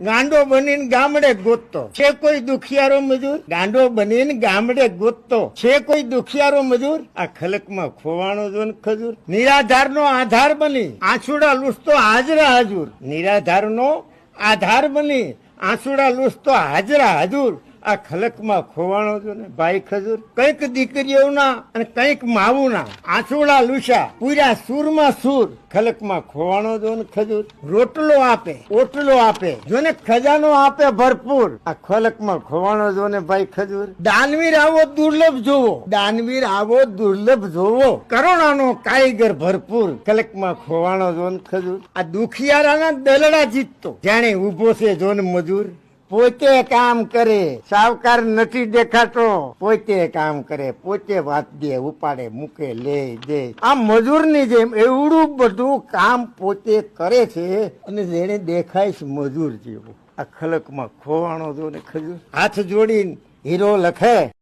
ગાંડો બનીને ગામડે ગોતતો. છે કોઈ દુખિયારો મજૂર? ગાંડો બનીને ગામડે ગોતતો. છે કોઈ દુખિયારો મજૂર? આ ખલકમાં ખોવાણો જોન ખજૂર. નિરાધારનો આધાર બની. આંસુડા લૂસતો હાજરા હજુર. નિરાધારનો આધાર બની. આંસુડા લૂસતો હાજરા હજુર. આ ખલકમાં ખોવાણો જો ને? ભાઈ ખજૂર, કંઈક દીકરીઓના અને કંઈક માવુના આંસુડા લુસા પૂરા સૂરમાં સૂર. ખલકમાં ખોવાણો જો ને ખજૂર? રોટલો આપે, ઓટલો આપે જો ને ખજાનો આપે ભરપૂર. આ ખલકમાં ખોવાણો જો ને ભાઈ ખજૂર? દાનવીર આવો દુર્લભ જોવો. દાનવીર આવો દુર્લભ જોવો. કરોણાનો કારીગર ભરપૂર. ખલકમાં ખોવાણો જો ને ખજૂર? આ દુખિયારાના દલડા જીતતો. જાણે ઊભો છે જો ને મજૂર. પોતે કામ કરે, સાવકાર નથી દેખાતો. પોતે કામ કરે, પોતે વાત દે, ઉપાડે, મૂકે, લે, દે. આ મજૂરની જેમ એવડું બધું કામ પોતે કરે છે અને જેને દેખાય છે મજૂર જેવું. આ ખલકમાં ખોવાણો જો ને ખજૂર. હાથ જોડીને હીરો લખે.